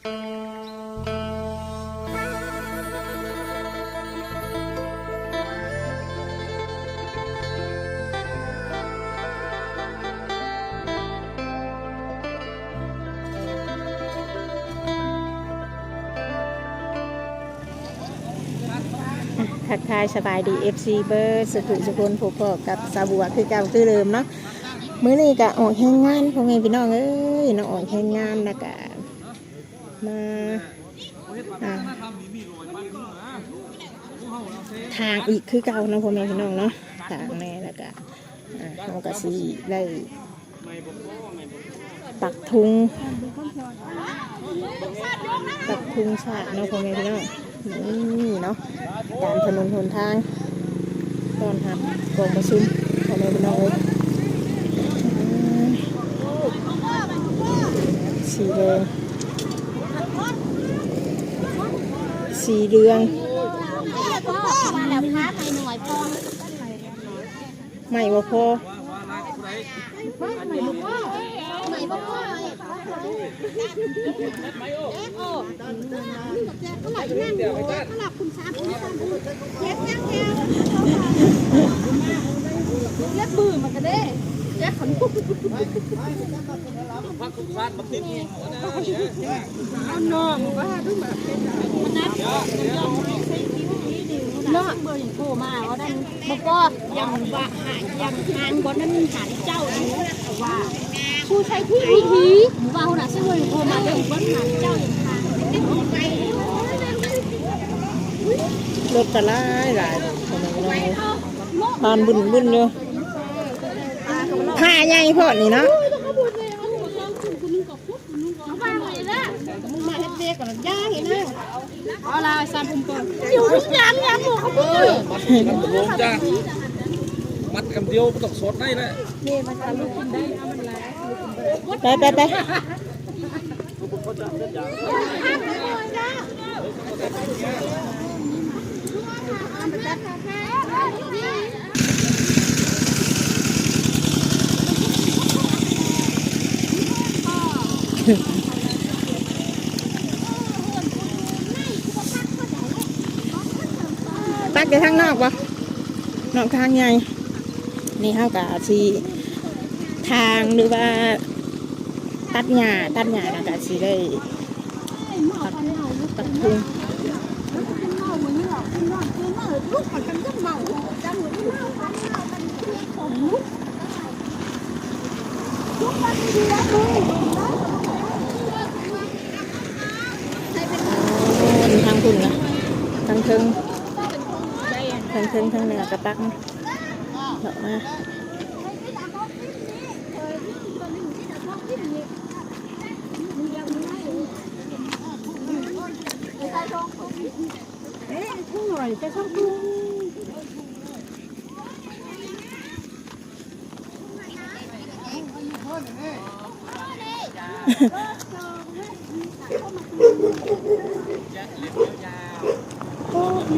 ทักทายสบายดี FC เบอร์สุขุสุคนผูกพอกับสาบัวคือเก่าคือเดิมเนาะมื้อนี้ก็ออกแห่งงานพ่อแม่พี่น้องเอ้ยเนาะออกแห่งงานแล้วก็ มาทางอีกคือเก่านะพ่อแม่พี่น้องเนาะทางแน่แล้วก็เราก็สิได้ปักทุงปักทุงชาเนาะพ่อแม่พี่น้องนี่เนาะตามถนนหนทางตอนหับกองประชุมขอแม่พี่น้องอ้ยอืมสีแดง สีเหลืองมาแล้วพาไปหน่อยพ่อไม่ ว่าพอไม่บอกพ่อโอ้เขาหลับนั่งอยู่เขาหลับคุณสามคุณสาด้วย็ดมือมันก็ได้เย็ดขนลุกเอานองว่าดูแบบมันนับเนาะเบอร์อย่างโทรมาว่าดันบอกว่ายังว่าหายังทางบนนั้นหาเจ้าอยู่ว่าชูใช้ที่วิธีว่าหัวหน้าเสวยโทรมาเดี๋ยวเบิ้ลหาเจ้าอย่างทางรถกระไล่หลายของแม่พี่น้องเอ้ยบานบุญบุญอยู่ ผ้าใหญ่พอนี่เนาะมาเฮ็ดเด็กก่อนย่างอีกนะเอาละสามปุ่มก่อนอยู่ทุกอย่างย่างหมดเขาพูดมันตกลงจ้ามัดคำเดียวมันต้องสดได้แหละไปไปไป ตักไปทางนอกปะนอกทางใหญ่นี่เขากับสีทางหรือว่า ตัดหญ้าตัดหญ้านะกะสิได้ตัดตัดทุ่งโอ้ทางคุณนะ ทางเทิงทางเทิงทางเหนือกระตักนะดอกมา ใ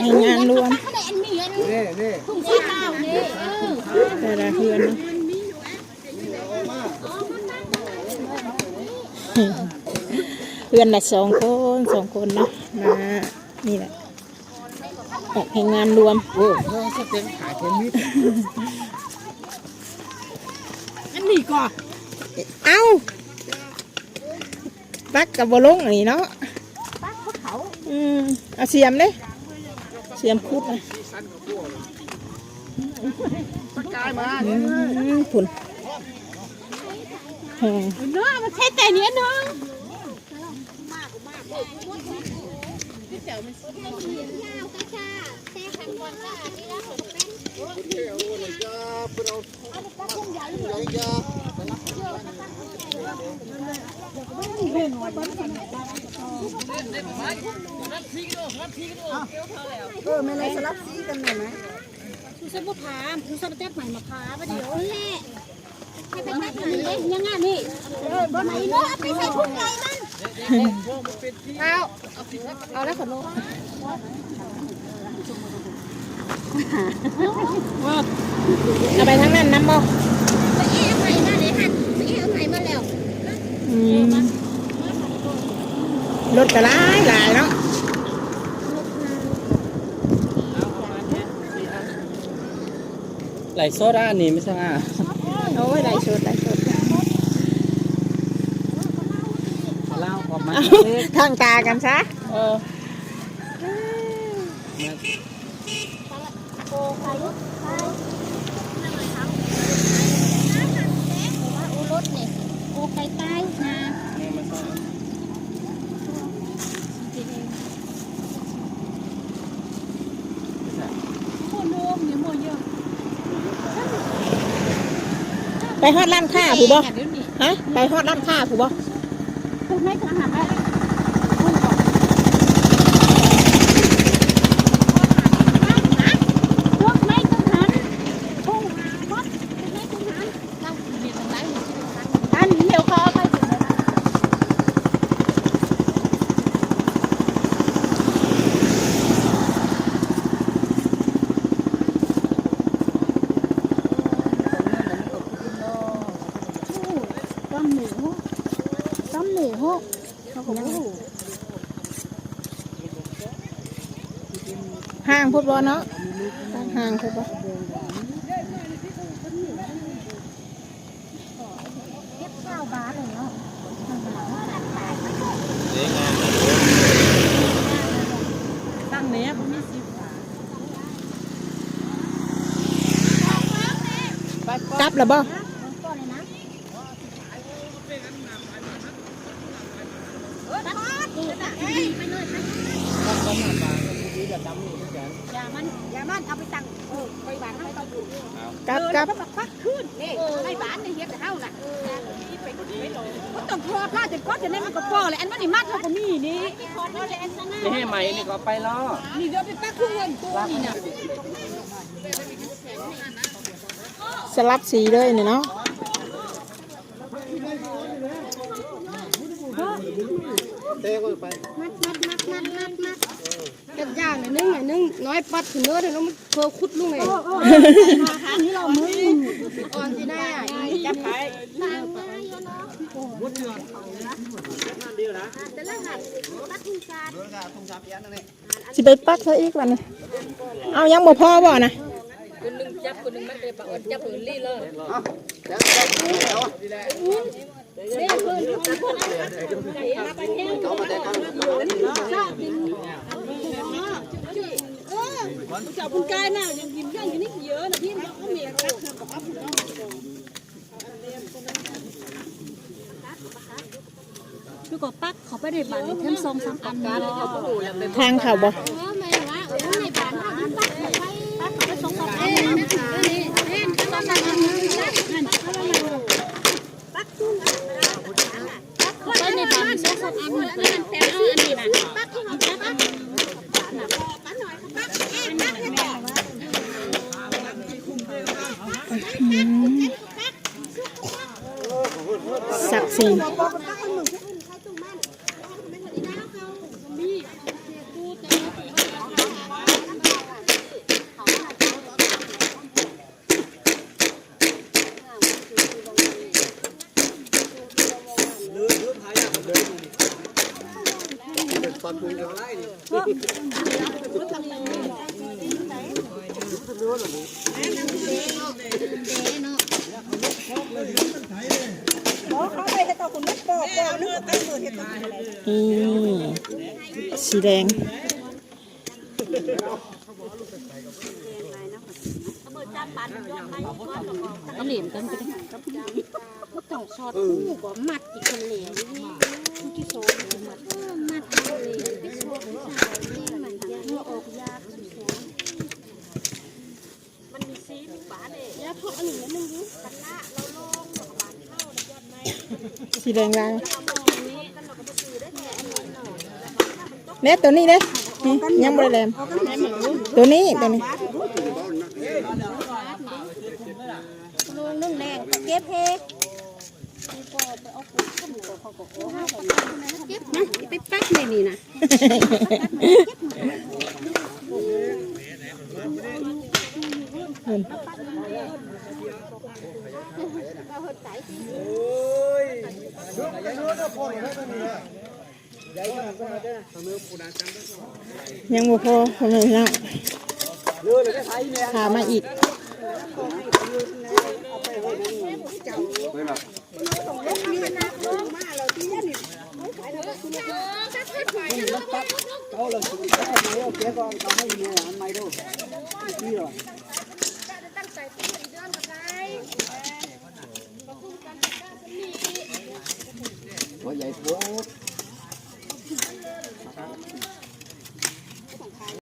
ห้งานรวมนี่นี่ทุ่งสีเต้านี่แต่ละเพื่อนเนาะเพื่อนละสองคนสองคนเนาะมานี่แหละ ออกให้งานรวม โอ้เขาสเต็งขายเป็นมิตรอันนี้ก่อเอ้าปักกับบลงนนี้เนาะปักเขาอืมเอาเสียมเด้เสียมคุดนะกายมาอืมผุนเนาะมันใช่แต่เนี้ยเนาะ เออไม่เลยสลับซีกันหน่อยไหมคือสมุทรพามคือสมุทรแจ๊บใหม่มาพาประเดี๋ยวแหละให้ไปพักไหนเลยยังไงนี่เออบ่ไหนเนาะไปใส่ถุงใหญ่มันเอา เอาแล้วขนมเอาไปทั้งนั้นน้ำบ่ไปเอ๊ะไปมาเลยหันไปเอ๊ะไปมาแล้วอืมรถก็หลายหลายเนาะไหลโซดาอันนี้ไม่ใช่อะโอ้ยหลายชุดหลายชุด เล่าออก มาทางตากันซะเออโอ้ใครรถใครว่าโอ้รถเนี่ยโอ้ใครตายนะไปฮอดร้านค้าผู้บ่ฮะ ไปฮอดร้านค้าผู้บ่ คุณไม่ทหารแล้วพวกไม่ทหารพวกรถไม่ทหารเราเบียดกันได้อันเดี๋ยวเขาไปถึง ต้มเหนียว ต้มเหนียวเขาก็ไม่รู้ห้างพุทธบ่เนาะห้างพุทธบ่เก็บข้าวบาทเลยเนาะตั้งเนี้ยผมมีสิบกลับแล้วบ่ ก่อนเลยนะไปเลยอย่า มันอย่ามันเอาไปสั่งเออไปบ้านให้เขาดูกลับกลับเขาบอกพักขึ้นนี่ไปบ้านนี่เฮ็ดแต่เฮาน่ะมันต้องพอผ้าจะก้อนจะได้มันก็พอเลยอันมันนี่มัดเขาก็มีนี่นี่ให้ไหมนี่ก็ไปล้อนี่เดี๋ยวไปปักเครื่องตัวนี่น่ะสลับสีเลยเนี่ยเนาะ มัดมัดมัดมัดมัดมัดกับย่างหนึ่งหนึ่งน้อยปัดถึงเนื้อเดี๋ยวมันเพอคุดลุงไงนี่เรามืออ่อนที่ได้จับไปสิไปปักเธออีกวันนี้เอายังบ่พอบ่นะจับคุ ณกายน่ะยังกินยังกินนี่เยอะนะพี่มันก็เมียรักเธอกับผู้คือก็ปักเขาไปในบ้านเพิ่มสองสามอันทางเขาบ่ ไม่ว่าโอ้ในบ้านเขาปักไปปักไปสองสามอันนะนี่นี่สองสามอันปักตุ้งปักไปในบ้านสองสามอันนะแต่อันนี้นะปักทุ่งปักปักปักหน่อยปักเอ๊ะปักให้ต่อสักสีเต่อคุณไม่ปอกปอกนึกว่าตั้งมือเห็ดต่ออะไรอืมสีแดงก็เหลี่ยมกันไปได้ก็ต้องชอดคู่ก็มัดอีกคนเหลี่ยมนี่ที่โซ่มัดมัดเหลี่ยมไปโซ่ใส่นี่มันยากออกยากมันมีซีมีฝาเด็แล้วพออันหนึ่งแล้วนึงยุกันละเราลงดอกบานเข้าในยอดไม้ สีแดงลายเอามองนี้กันเราก็ไปซื้อได้แค่อันนี้หน่อยเน็ตตัวนี้เด้นี่ยังบ่ได้แลมตัวนี้ตัวนี้ลงนึ่งแดงเก็บเพกก็ไปเอาปุ๋ยขึ้น เขาก็โอ้เก็บนะไปปักในนี่นะยังบ่พอคนเลยพี่น้องถามมาอีกว่าใหญ่โ